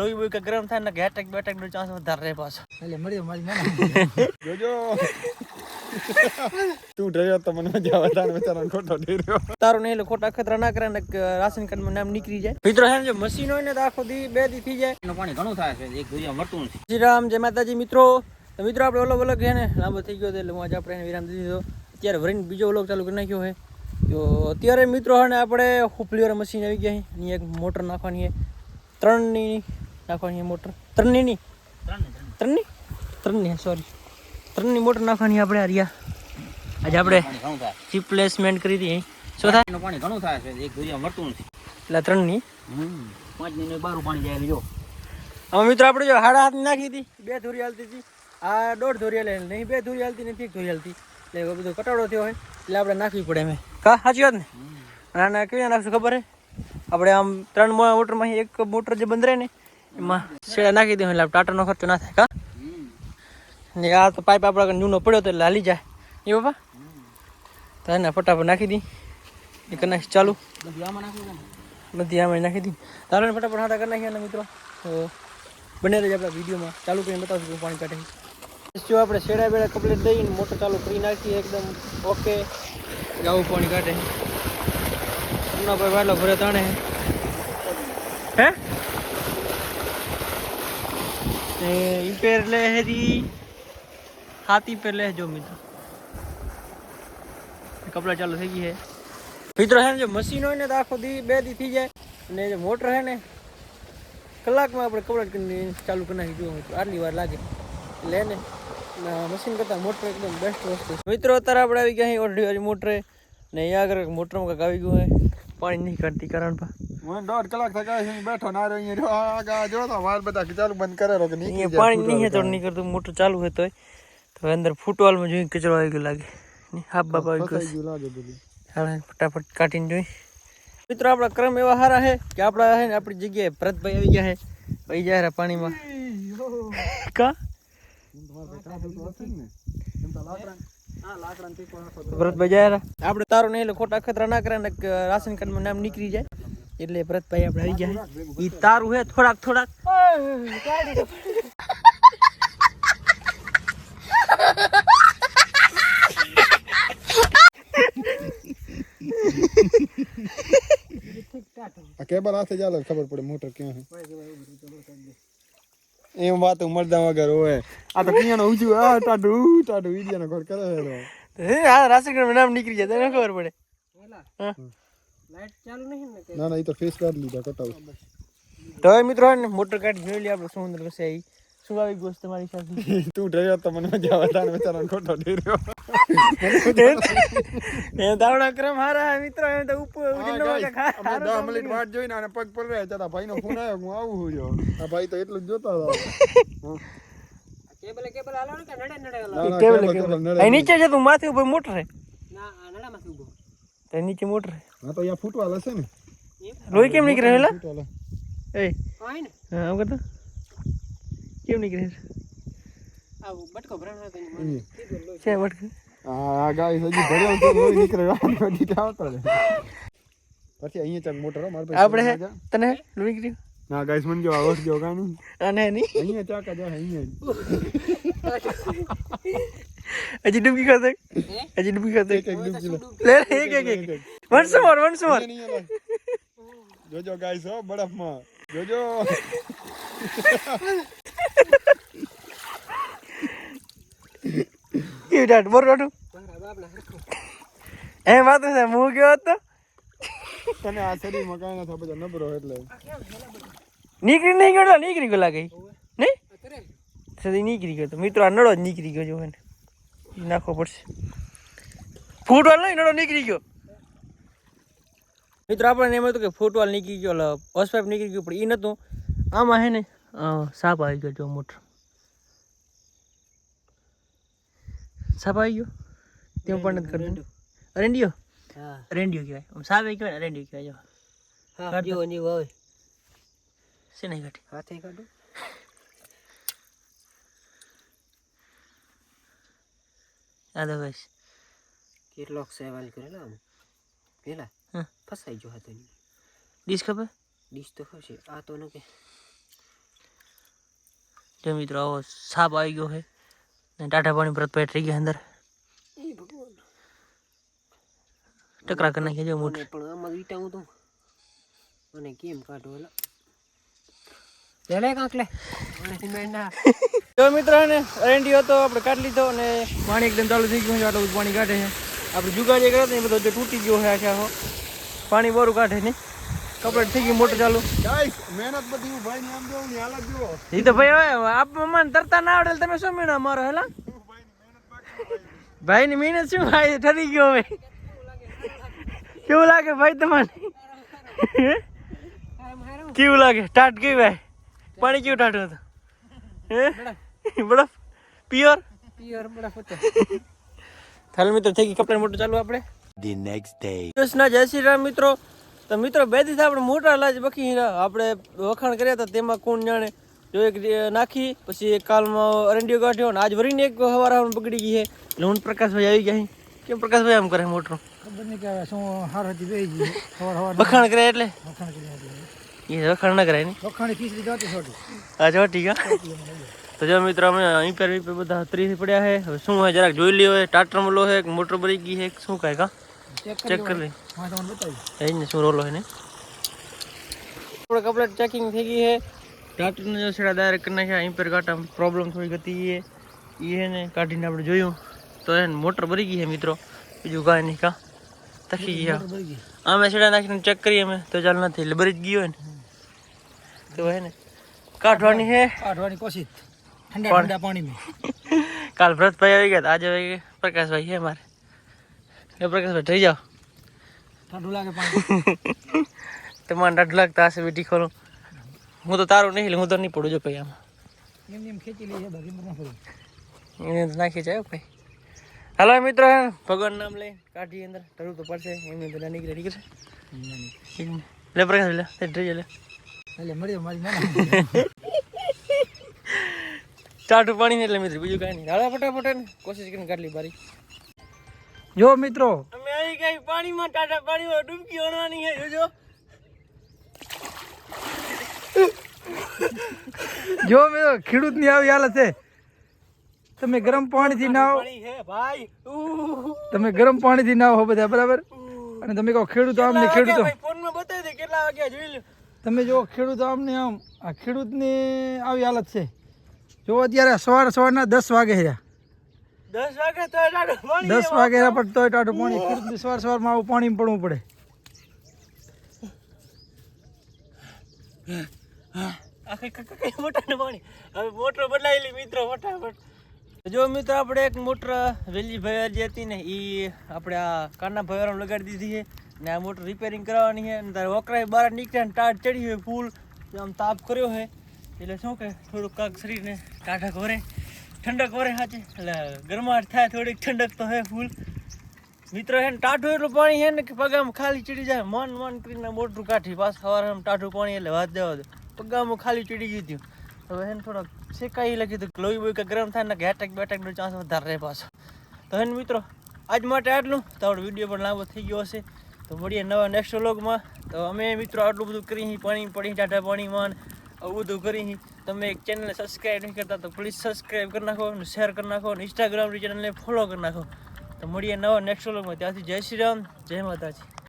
લોહી બોઈ કે ગરમ થાય ને એટેક બેટેક નો ચાન્સ વધારે રહે પાછો. એટલે મળ્યો મારી ના જોજો. તું ડર્યો તો મને મજા આવે તારે ખોટો ડર્યો. તારું નહીં ખોટા ખતરા ના કરે ને રાશન કાર્ડમાં નામ નીકળી જાય. મિત્રો હે જો મશીન હોય ને તો આખો દી બે દી થઈ જાય. એનું પાણી ઘણું થાય છે એક દુનિયા મળતું નથી શ્રી રામ જય માતાજી મિત્રો. તો મિત્રો આપણે ઓલો ઓલો ગયા ને લાંબો થઈ ગયો એટલે હું આજે આપણે વિરામ દીધી. દીધો અત્યારે ભરીને બીજો ઓલો ચાલુ કરી નાખ્યો છે. તો અત્યારે મિત્રો હે ને આપણે હુપલીવાળા મશીન આવી ગયા અહીં એક મોટર નાખવાની છે. ત્રણની નાખવાની મોટર. ત્રણની ની ત્રણની ત્રણની સોરી ત્રણની મોટર નાખવાની આપણે હરિયા આજે આપણે રિપ્લેસમેન્ટ કરી હતી શું થાય પાણી ઘણું થાય છે. એક દુનિયા મળતું નથી. એટલે ત્રણની પાંચ દિન બારું પાણી જાય જો હવે મિત્રો આપણે જો હાડા હાથ નાખી હતી. બે ધોરી હાલતી હતી. આ દોઢ ધોરી હાલે નહીં બે ધોરી હાલતી નથી એક ધોરી હાલતી. એટલે એવો બધો કટાડો થયો હોય. એટલે આપણે નાખવી પડે એમ. કા સાચી વાત ને? અને આને કેવી નાખશું ખબર હે? આપણે આમ ત્રણ મોટરમાં એક મોટર જે બંધ રહે ને એમાં શેડા નાખી દઈએ એટલે ટાટાનો ખર્ચો ના થાય, કા? ને આ તો પાઇપ આપણા જૂનો પડ્યો તો એટલે હાલી જાય. એ બાપા? તો એને ફટાફટ નાખી દી. એ કરી નાખી ચાલુ. બધી આમાં નાખી દી. તારો ફટાફટ હાટા કરી નાખીએ મિત્રો, તો બને રહેજો આપણા વિડીયોમાં. ચાલુ કરીને બતાવશું પાણી કાઢે જો આપણે શેડા બેડા કમ્પ્લીટ દઈને મોટર ચાલુ કરી નાખીએ એકદમ. ઓકે જાવું પાણી કાઢે. હમણાં કોઈ વાટલો ભરે તાણે. હે? એ ઈ પેર લે હેરી હાથી પેર જો મિત્રો. કપડા ચાલુ થઈ ગઈ હે. ને જો મશીન હોય ને તો આખો દી બે દી થઈ જાય. અને જે મોટર હે ને, કલાકમાં આપણે કપડાં ચાલુ કરી નાખી જોવો મિત્રો વાર લાગે. લે ને મશીન કરતાં મોટર એકદમ બેસ્ટ વસ્તુ મિત્રો, અત્યારે આપણે આવી ગયા અહીં ઓઢી મોટરે ને અહીંયા આગળ મોટરમાં કંઈક આવી ગયું હોય પાણી નહીં કરતી કારણ પર હું દોઢ કલાક થયા છે બેઠો ના રહ્યો અહીંયા આ જો તો વાર બધા ચાલુ બંધ કરે કે નહીં પાણી નહીં તો નહીં કરતું મોટર ચાલુ હોય તોય. તો અંદર ફૂટવાલમાં જોઈ કચરો આવી ગયો લાગે. હાફ બાપ આવી ગયો. લાગે હાલે ફટાફટ કાઢીને જોઈ. મિત્રો આપણા ક્રમ એવા સારા છે કે આપણા છે ને આપણી જગ્યાએ ભરતભાઈ આવી ગયા છે. પઈ જાય પાણીમાં. કા? ભરતભાઈ જાય આપણે તારું નહીં એટલે ખોટા ખતરા ના કરે ને રાશન કાર્ડમાં નામ નીકળી જાય. એટલે ભરતભાઈ આપણે આવી જાય એ તારું હે થોડાક થોડાક. કેબલ હાથે ચાલે ખબર પડે મોટર ક્યાં છે. એમ વાત મરદા વગર હોય. આ તો કિયાનો ઉજુ આ ટાટુ ટાટુ ઈડિયાનો ઘર કરે છે હે આ રાશન કાર્ડમાં નામ નીકળી જાય તને ખબર પડે. લાઈટ ચાલુ નહીં ને ના ના એ તો ફેસ કાર્ડ લીધા કટાવ. તો મિત્રો મોટર કાર્ડ જોઈ લે આપણે સુંદર કશે ગયું છે તમારી સાથે તું ડર્યો તો મને મજા આવે તારે બચારાને ખોટો ડર્યો. એ દાવડા ક્રમ હારા મિત્રો એમ તો ઉપર ઉડીને guys, ખા- અમે હારું દસ કામ મિનિટ કર્યું. વાટ જોઈને આને પગ પર રહ્યા હતા ભાઈનો ફોન આવ્યો હું આવું હું જો. આ ભાઈ તો એટલું જ જોતા હતા. કેબલ કેબલ હાલો ને કે નડે નડે ના, ના, કેબલ કેબલ, નડે. અહીં નીચે છે તું માથે ઉપર મોટર હે ના આ નડામાંથી ઊભો. તો નીચે મોટર હે હા તો અહીંયા ફૂટવાલ હશે ને? લોહી કેમ નીકળે હેલા? એ. આય ને. હા આમ કરતો. કેમ નીકળે છે? આ બટકો ભરાણો અહીંયા. છે વટકે આ ગાય હજી ભર્યો તો લોહી નીકળે આ બધી તો આવતો રહે. પછી અહીંયા ચાક મોટર મારી પાસે આપણે. તને? લોહી નીકળ્યું ના ગાઈસ મને જો આવસ જો કાનું અને નહીં અહીંયા ચાકા જા અહીંયા હજી ડૂબકી ખાતે હજી ડૂબકી ખાતે એક એક ડૂબકી લે. લે લે, એક એક એક વન્સ મોર વન્સ મોર અહીંયા નહીં અલા. જોજો ગાઈસ હો બરફમાં જોજો કેવી ડાટ બોર કાઢું એમ વાત છે હું ગયો હતો. તને આ સરી મકાન ના થાય નબરો એટલે. નીકળી નહીં ગયો નીકળી ગયો લાગે. નહીં? સદી નીકળી ગયો તો. મિત્રો આ નળો જ નીકળી ગયો જો એને નાખવો પડશે. ફૂટવાલ નહીં નળો નીકળી ગયો. મિત્રો આપણને એમ હતું કે ફૂટવાલ નીકળી ગયો હોસ પાઇપ નીકળી ગયું પણ એ નતું. આમાં હે ને સાપ આવી ગયો જો મોટો. સાપ આવી ગયો? તેમ પણ નથી કરતું. અરેન્ડિયો હા. અરેન્ડિયો કહેવાય. આમ સાપ એ કહેવાય ને અરેન્ડિયો કહેવાય જો. હા જીવો જીવો હવે છે નહીં કાઢી હાથે કાઢો. આ તો બસ. કેટલોક સેવાલ કરેલા આમ. પેલા હા. ફસાઈ ગયો હતો ડીશ ખબર? ડીશ તો ખસે આ તો ન કે. જો મિત્રો આવો સાપ આવી ગયો છે ને ટાટા પાણી પરત પેટ થઈ ગયા અંદર. ટકરા કરી નાખી જો મોટર પણ આમાં હું તો. મને કેમ કાઢો એલા જો મિત્રો ને અરેન્ડી હતો આપણે કાઢી લીધો અને પાણી એકદમ ચાલુ થઈ ગયું છે આટલું પાણી કાઢે છે. આપણે જુગાડ કર્યો ને બધો જે તૂટી ગયો છે આખે આખો. પાણી બોરું કાઢે ને કપડે થઈ ગયું મોટર ચાલુ. ગાઈસ મહેનત બધી ભાઈ ને આમ ને હાલત તો ભાઈ હવે આપ મને તરતા ના આવડે એટલે તમે શું મીણા મારો હેલા? ભાઈ ની મહેનત શું ભાઈ ઠરી ગયો હવે. કેવું લાગે ભાઈ તમને કેવું લાગે? ટાટ કેવું ભાઈ? પાણી કેવું ટાટ હતું? હે? બરફ? પ્યોર પિયર બડા ફતે હાલ મિત્રો થઈ ગઈ કપડા મોટું ચાલુ આપણે. ધી નેક્સ્ટ ડે કૃષ્ણ જય શ્રી રામ મિત્રો. તો મિત્રો બે દિવસ આપણે મોટા લાજ બકી આપણે વખાણ કર્યા હતા તેમાં કોણ જાણે? જો એક નાખી પછી એક કાલમાં અરંડીઓ કાઢ્યો અને આજ વરીને એક હવાર બગડી ગઈ છે. એટલે હું પ્રકાશભાઈ આવી ગયા છે કેમ પ્રકાશભાઈ આમ કરે મોટરો ખબર નહીં કે શું હાર હતી બે ગઈ વખાણ કરે એટલે? વખાણ કરી એ વખાણ ના કરાય ને? વખાણ ખીચડી ગાતી છોટી. આ જોટી ઠીક તો જો મિત્રો અમે અહીં પર બધા ત્રીસ પડ્યા છે. હવે શું હોય જરાક જોઈ લ્યો હોય ટાટર મલો છે મોટર ભરી ગઈ છે શું કાંઈ કા ચેક કરી લઈ હા તમને બતાવી એ ને શું રોલો છે ને આપણે કપડા ચેકિંગ થઈ ગઈ હે ટાટરને જો છેડા ડાયરેક્ટ કરી નાખ્યા અહીં પર કાંટા પ્રોબ્લેમ થોડી હતી એ એ ને કાઢીને આપણે જોયું તો એને મોટર ભરી ગઈ છે મિત્રો બીજું કાંઈ નહીં કા તકી ગયા આમે છેડા નાખીને ચેક કરીએ અમે તો ચાલ નથી એટલે ભરી જ ગયો હોય ને તો હે ને કાઢવાની હે કાઢવાની કોશિશ ઠંડા ઠંડા પાણીમાં કાલ ભરતભાઈ આવી ગયા. આજે આવી ગયા. પ્રકાશભાઈ છે મારે એ પ્રકાશભાઈ થઈ જાઓ. ઠંડુ લાગે પાણી. તમારે ઠંડુ લાગતા હશે બેટી ખોલો. હું તો તારું નહીં હું તો નહીં પડું જો ભાઈ આમાં. એમ એમ ખેંચી લઈએ એને તો નાખી જાય ભાઈ. હાલો મિત્રો ભગવાન નામ લઈ કાઢી અંદર. તરું તો પડશે એમની બધા નીકળે નીકળે. લે પ્રકાશ લે થઈ જાય લે. એટલે મળીએ મારી ચાટું પાણી ને એટલે મિત્રો બીજું કાંઈ નહીં. હાલો ફટાફટ કોશિશ કરીને કાઢલી બારી. જો મિત્રો. અમે આવી ગઈ પાણીમાં ટાટા પાણીમાં ડૂબકી ઓળવાની છે જોજો. જો મિત્રો ખેડૂતની આવી હાલત છે. તમે ગરમ પાણીથી નાહો. ભાઈ. તમે ગરમ પાણીથી નાહો હો બધા બરાબર? અને તમે કહો ખેડૂતો આમ ને ખેડૂત ખેડૂતો ભાઈ? ફોનમાં બતાવી દે કેટલા વાગ્યા જોઈ લો તમે જો ખેડૂતો આમ ને આમ આ ખેડૂતની આવી હાલત છે. જો અત્યારે સવાર સવારના દસ વાગે છે. દસ વાગે તો દસ વાગે પણ તોય ટાટું પાણી. સવાર સવારમાં આવું પાણી પડવું પડે. જો મિત્રો આપણે એક મોટર વેલી ભાઈ જે હતી ને એ આપણે આ કાના ભાઈ લગાડી દીધી છે. ને આ મોટર રિપેરિંગ કરાવવાની છે. અને તારે બહાર નીકળ્યા ને ટાટ ચડી હોય ફૂલ. આમ તાપ કર્યો છે. એટલે શું કે થોડુંક કાંક શરીરને ટાઢક વરે ઠંડક વરે સાચી એટલે ગરમાટ થાય થોડીક ઠંડક તો હે ફૂલ. મિત્રો હે ટાઢું એટલું પાણી હે ને કે પગામાં ખાલી ચડી જાય. મન મન કરીને મોટરું કાઢી પાછું સવારે આમ ટાઢું પાણી એટલે વાત દેવા દો. પગામાં ખાલી ચડી ગયું હતું હવે હે ને થોડોક શેકાઈ લખી તો લોહી બોઈ કે ગરમ થાય ને કે એટેક બેટેકનો ચાન્સ વધારે રહે પાછો. તો હે ને મિત્રો, આજ માટે આટલું. તો આપણો વીડિયો પણ લાંબો થઈ ગયો હશે. તો મળીએ નવા નેક્સ્ટ વ્લોગમાં તો અમે મિત્રો આટલું બધું કરી પાણી, પડી ટાટા પાણીમાં આવું બધું કરી તમે એક ચેનલને સબસ્ક્રાઈબ નહીં કરતા તો પ્લીઝ સબસ્ક્રાઈબ કરી નાખો અને શેર કરી નાખો અને ઇન્સ્ટાગ્રામની ચેનલને ફોલો કરી નાખો. તો મળીએ નવા નેક્સ્ટ વ્લોગમાં ત્યાંથી જય શ્રી રામ, જય માતાજી.